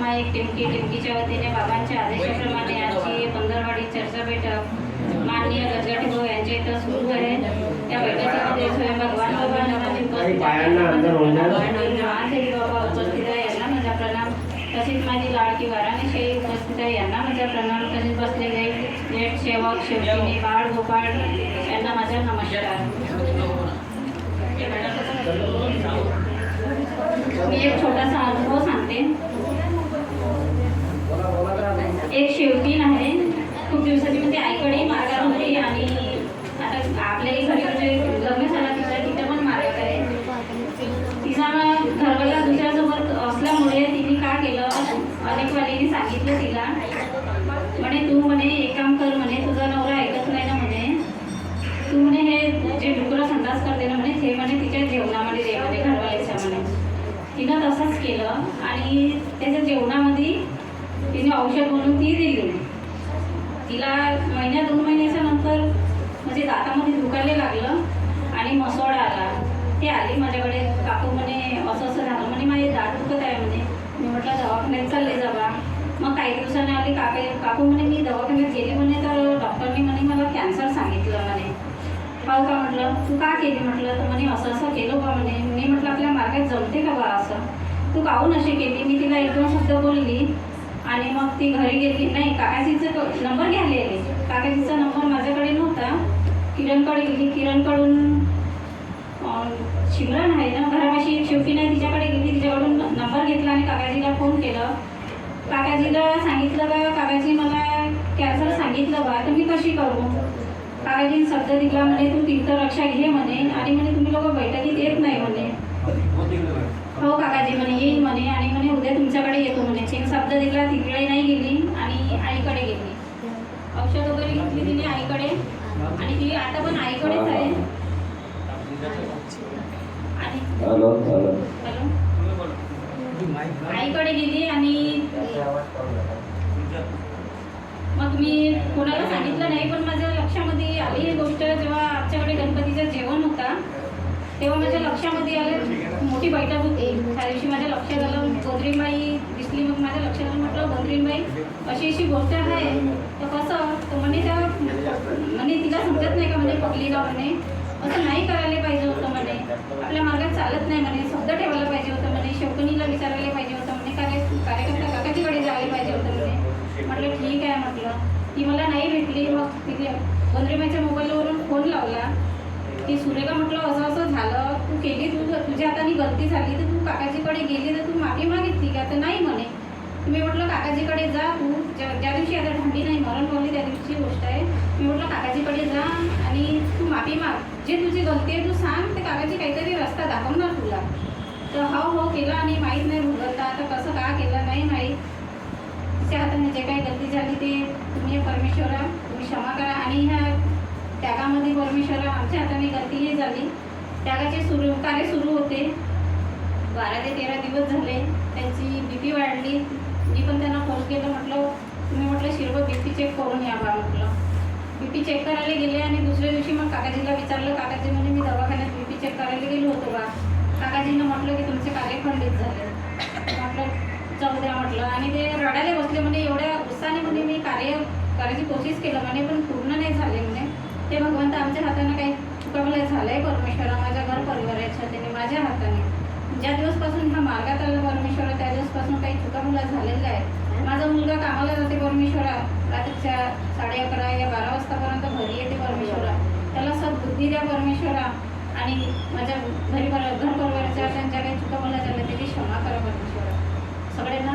महात्मा एक टिमकी टिमकीच्या वतीने बाबांच्या आदेशाप्रमाणे आजची पंधरवाडी चर्चा बैठक माननीय गजगाठीभाऊ यांच्या इथं सुरू आहे. त्या बैठकीमध्ये स्वयं भगवान बाबा नवरात्री उपस्थित बाबा उपस्थित आहे यांना माझा प्रणाम. तसेच माझी लाडकी वाराणसी उपस्थित आहे यांना माझा प्रणाम. तसेच बसलेले नेट सेवक शिवजी बाळ गोपाळ यांना माझा नमस्कार. शेवटी शेवटीन आहे. खूप दिवसाची म्हणजे आईकडे मार्गावर होती आणि आता आपल्याही घरी म्हणजे लग्न झाला तिचं तिथं पण मार्ग आहे. तिचा घरवाला दुसऱ्यासोबत असल्यामुळे तिने का केलं? अनेक वालीने सांगितलं तिला. म्हणे तू म्हणे एक काम कर म्हणे तुझा नवरा ऐकत नाही ना म्हणे. तू म्हणे हे जे डुकरं संडास करते ना म्हणे ते म्हणे तिच्या जेवणामध्ये दे म्हणे घरवाल्याच्या म्हणे तिनं तसंच केलं आणि तिने औषध म्हणून ती दिली. तिला महिन्या दोन महिन्याच्या नंतर म्हणजे दातामध्ये दुखायला लागलं आणि मसोडा आला. ते आली माझ्याकडे काकू म्हणे असं असं झालं. म्हणे माझे दात दुखत आहे म्हणे. मी म्हटलं दवाखान्यात चालले जावा. मग काही दिवसांनी आली काके काकू म्हणे मी दवाखान्यात गेले म्हणे तर डॉक्टरने म्हणे मला कॅन्सर सांगितलं म्हणे. हो का? म्हटलं तू का केली? म्हटलं तर म्हणे असं असं केलं बा म्हणे. मी म्हटलं आपल्या मार्गात जमते का बा असं? तू काहून अशी केली? मी तिला एक दोन शब्द बोलली. आणि मग ती घरी गेली. नाही काकाजीचा नंबर घ्यायला काकाजीचा नंबर माझ्याकडे नव्हता. किरणकडे गेली. किरणकडून शिमरन आहे ना? घरापाशी एक शेवटी नाही तिच्याकडे गेली. तिच्याकडून नंबर घेतला आणि काकाजीला फोन केलं. काकाजीला सांगितलं का? काकाजी मला कॅन्सर सांगितलं बा. तर मी कशी करू? काकाजीने शब्द दिला म्हणे तू तीर्थरक्षा घे म्हणे. आणि म्हणे तुम्ही लोक बैठकीत येत नाही म्हणे. हो काकाजी म्हणे येईल म्हणे. आणि म्हणे उद्या तुमच्याकडे शब्द दिला तिकडे नाही गेली आणि आईकडे गेली. औषध वगैरे घेतली तिने आईकडे. आणि ती आता पण आईकडेच आहे. आणि आईकडे गेली आणि मग मी कोणाला सांगितलं नाही पण माझ्या लक्षामध्ये आली ही गोष्ट जेव्हा आमच्याकडे होता तेव्हा माझ्या लक्षामध्ये आलं मोठी बैठक होती. त्या दिवशी माझ्या लक्षात आलं गोंद्रीबाई दिसली. मग माझ्या लक्षात आलं म्हटलं गोंद्रीबाई अशी अशी गोष्ट आहे. तर कसं? तर म्हणे त्या म्हणे तिला समजत नाही का म्हणे पकलीला म्हणे? असं नाही करायला पाहिजे होतं म्हणे. आपल्या मार्गात चालत नाही म्हणे. शब्द ठेवायला पाहिजे होतं म्हणे. शौकनीला विचारायला पाहिजे होतं म्हणे. कार्य कार्यकर्ता काकाजीकडे जायला पाहिजे होतं म्हणे. म्हटलं ठीक आहे म्हटलं. ती मला नाही भेटली. मग तिथे गोंद्रीबाईच्या मोबाईलवरून फोन लावला. की सुरेखा म्हटलं असं असं केली तू तुझ्या हाताने गलती झाली तर तू काकाजीकडे गेली तर तू माफी मागितली का? तर नाही म्हणे. मी म्हटलं काकाजीकडे जा तू. ज्या ज्या दिवशी आता थंडी नाही मरण पावली त्या दिवशीची गोष्ट आहे. मी म्हटलं काकाजीकडे जा आणि तू माफी माग. जे तुझी गलती आहे तू सांग. ते काकाजी काहीतरी रस्ता दाखवणार तुला. तर हो हो केला आणि माहीत नाही भुगलता. आता कसं का केलं नाही माहीत. तिच्या हाताने जे काही गलती झाली ते तुम्ही परमेश्वरा तुम्ही क्षमा करा. आणि ह्या त्यागामध्ये परमेश्वरा आमच्या हाताने गलतीही झाली. त्यागाचे सुरू कार्य सुरू होते. बारा ते तेरा दिवस झाले. त्यांची बी पी वाढली. मी पण त्यांना फोन केलं. म्हटलं तुम्ही म्हटलं शिरव बी पी चेक करून या बा म्हटलं. बी पी चेक करायला गेले आणि दुसऱ्या दिवशी मग काकाजीला विचारलं. काकाजी म्हणे मी दवाखान्यात बी पी चेक करायला गेलो होतो बा. काकाजीनं म्हटलं की तुमचे कार्य खंडित झाले. म्हटलं जाऊ द्या म्हटलं. आणि ते रडायला बसले म्हणे एवढ्या उत्साहाने म्हणे मी कार्य करायची कोशिश केलं म्हणे पण पूर्ण नाही झाले म्हणे. ते भगवंत आमच्या हाताने काही चुकावलं झालंय परमेश्वरा माझ्या घर परिवाराच्या त्याने माझ्या हाताने ज्या दिवसपासून हा मार्गात आला परमेश्वरा त्या दिवसपासून काही चुकामुला झालेलं आहे माझा मुलगा कामाला जाते परमेश्वरा. रात्रीच्या साडे अकरा या बारा वाजतापर्यंत घरी येते परमेश्वरा. त्याला सद्बुद्धी द्या परमेश्वरा. आणि माझ्या घरी घर परिवाराच्या त्यांच्या काही चुकामुला झाल्या त्याची क्षमा करा परमेश्वरा. सगळ्यांना